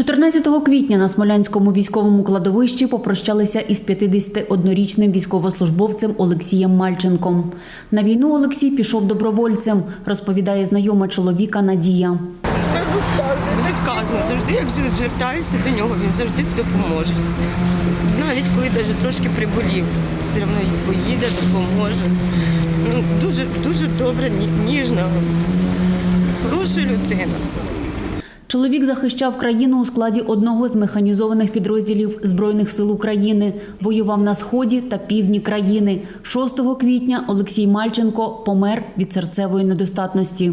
11 квітня на Смолянському військовому кладовищі попрощалися із 51-річним військовослужбовцем Олексієм Мальченком. На війну Олексій пішов добровольцем, розповідає знайома чоловіка Надія. Безвідказно, завжди, як звертаюся до нього, він завжди допоможе. Навіть коли навіть трошки приболів, все одно поїде, допоможе. Ну, дуже, дуже добра, ні- ніжна, хороша людина. Чоловік захищав країну у складі одного з механізованих підрозділів Збройних сил України. Воював на сході та півдні країни. 6 квітня Олексій Мальченко помер від серцевої недостатності.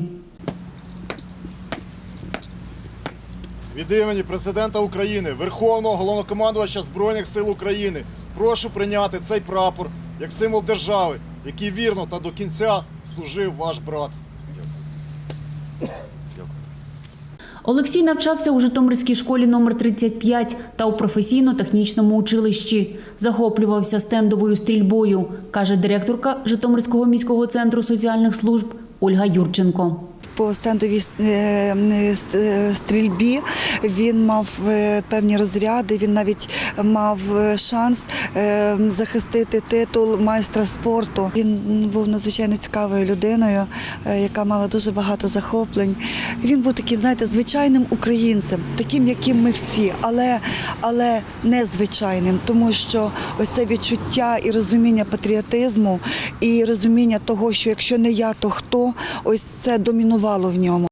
Від імені президента України, Верховного головнокомандувача Збройних сил України, прошу прийняти цей прапор як символ держави, який вірно та до кінця служив ваш брат. Олексій навчався у Житомирській школі номер 35 та у професійно-технічному училищі. Захоплювався стендовою стрільбою, каже директорка Житомирського міського центру соціальних служб Ольга Юрченко. По стендовій е, е, е, стрільбі він мав певні розряди. Він навіть мав шанс захистити титул майстра спорту. Він був надзвичайно цікавою людиною, яка мала дуже багато захоплень. Він був таким, знаєте, звичайним українцем, таким, яким ми всі, але, але незвичайним, тому що ось це відчуття і розуміння патріотизму, і розуміння того, що якщо не я, то хто ось це домінувало в ньому.